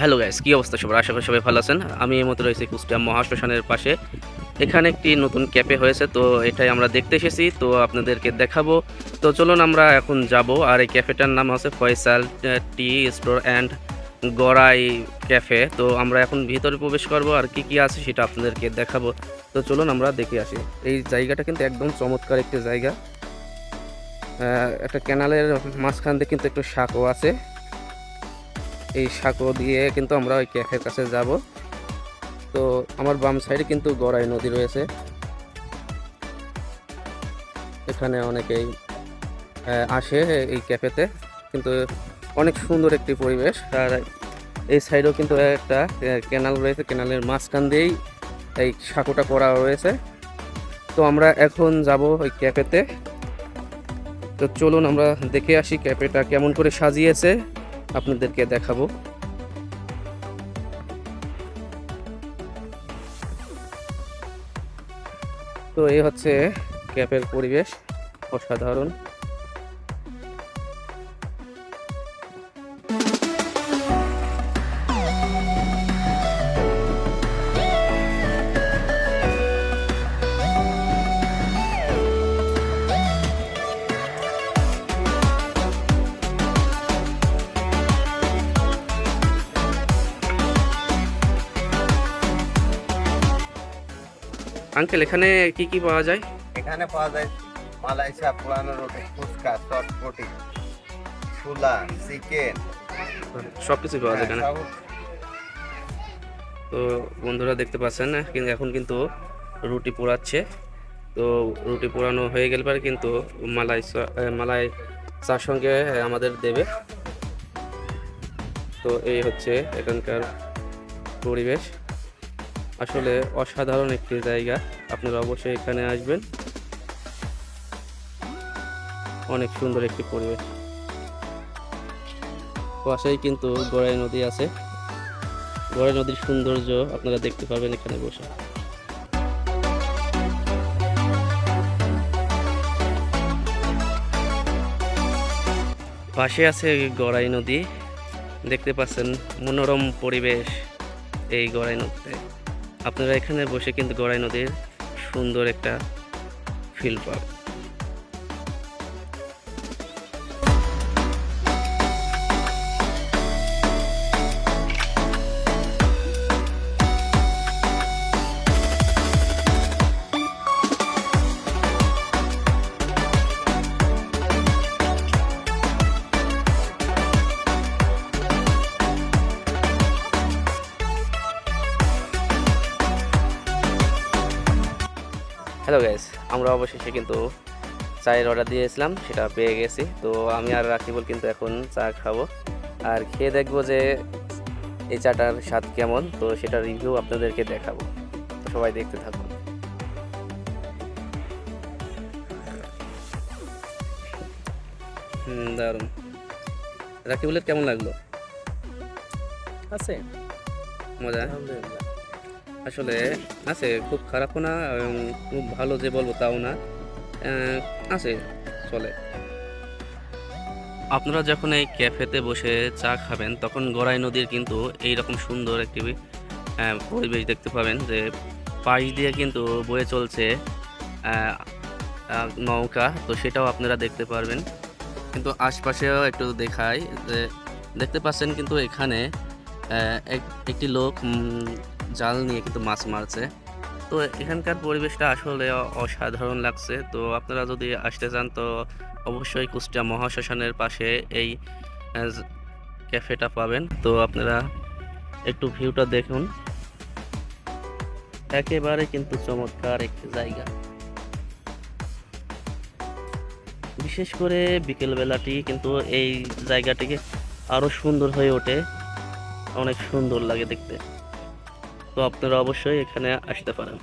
Hello guys, কী অবস্থা সবার? আশা করি সবাই ভালো আছেন। আমি এই মতো রয়েছি কুষ্টিয়া মহাশ্মশানের পাশে। এখানে একটি নতুন ক্যাফে হয়েছে, তো এটাই আমরা দেখতে এসেছি, তো আপনাদেরকে দেখাবো। তো চলুন আমরা এখন যাব, আর এই ক্যাফেটার নাম হচ্ছে Faisal tea store and Gorai cafe. তো আমরা এখন ভিতরে প্রবেশ করব, আর কি কি আছে সেটা আপনাদেরকে দেখাবো। তো চলুন আমরা দেখে আসি। এই জায়গাটা কিন্তু একদম চমৎকার একটি জায়গা। একটা ক্যানালের মাঝখান দিয়ে কিন্তু একটু শাকও আছে। এই সাঁকো দিয়ে কিন্তু আমরা ওই ক্যাফের কাছে যাব। তো আমার বাম সাইডে কিন্তু গড়াই নদী রয়েছে। এখানে অনেকেই আসে এই ক্যাফেতে। কিন্তু অনেক সুন্দর একটি পরিবেশ। আর এই সাইডেও কিন্তু একটা ক্যানাল রয়েছে। ক্যানালের মাঝখান দিয়েই এই সাঁকোটা করা রয়েছে তো আমরা এখন যাব ওই ক্যাফেতে। তো চলুন আমরা দেখে আসি ক্যাফেটা কেমন করে সাজিয়েছে। আপনাদেরকে দেখাবো। তো এই হচ্ছে ক্যাপের পরিবেশ অসাধারণ। আঙ্কেল এখানে কি কি পাওয়া যায়? এখানে পাওয়া যায় মালাই চাপ পুরানো রুটি ফুচকা চটপটি ছোলা চিকেন। সব কিছু পাওয়া যায় এখানে। তো বন্ধুরা দেখতে পাচ্ছেন কিন্তু এখন কিন্তু রুটি পোড়াচ্ছে। তো রুটি পোড়ানো হয়ে গেলে পরে কিন্তু মালাই মালাই চার সঙ্গে আমাদের দেবে। তো এই হচ্ছে এখানকার পরিবেশ। আসলে অসাধারণ একটি জায়গা। আপনারা অবশ্যই এখানে আসবেন। অনেক সুন্দর একটি পরিবেশ। পাশেই কিন্তু গড়াই নদী আছে। গড়াই নদীর সৌন্দর্য আপনারা দেখতে পাবেন এখানে বসে। পাশে আছে গড়াই নদী। দেখতে পাচ্ছেন মনোরম পরিবেশ এই গড়াই নদীতে। আপনারা এখানে বসে কিন্তু গড়াই নদীর সুন্দর একটা ফিল পাবেন। হ্যালো গাইস আমরা অবশেষে কিন্তু চায়ের অর্ডার দিয়েছিলাম সেটা পেয়ে গেছি। তো আমি আর রাকিবুল কিন্তু এখন চা খাব। আর খেয়ে দেখব যে এই চাটার স্বাদ কেমন তো সেটা রিভিউ আপনাদেরকে দেখাবো। সবাই দেখতে থাকুন। দারুণ। রাকিবুলের কেমন লাগল? আছে। মজা? আসলে আছে, খুব খারাপও না এবং খুব ভালো যে বলব তাও না। আছে, চলে। আপনারা যখন এই ক্যাফেতে বসে চা খাবেন, তখন গড়াই নদীর কিন্তু এই রকম সুন্দর একটি পরিবেশ দেখতে পাবেন যে পাশ দিয়ে কিন্তু বয়ে চলছে নৌকা। তো সেটাও আপনারা দেখতে পারবেন। কিন্তু আশপাশেও একটু দেখায় যে দেখতে পাচ্ছেন কিন্তু এখানে এক- একটি লোক জাল নিয়ে কিন্তু মাছ মারছে। তো এখানকার পরিবেশটা আসলে অসাধারণ লাগছে। তো আপনারা যদি আসতে চান, তো অবশ্যই কুষ্টিয়া মহাশ্মশানের পাশে এই ক্যাফেটা পাবেন। তো আপনারা একটু ভিউটা দেখুন। একেবারে কিন্তু চমৎকার একটি জায়গা। বিশেষ করে বিকেলবেলাটি কিন্তু এই জায়গাটিকে আরও সুন্দর হয়ে ওঠে। অনেক সুন্দর লাগে দেখতে। তো আপনারা অবশ্যই এখানে আসতে পারেন।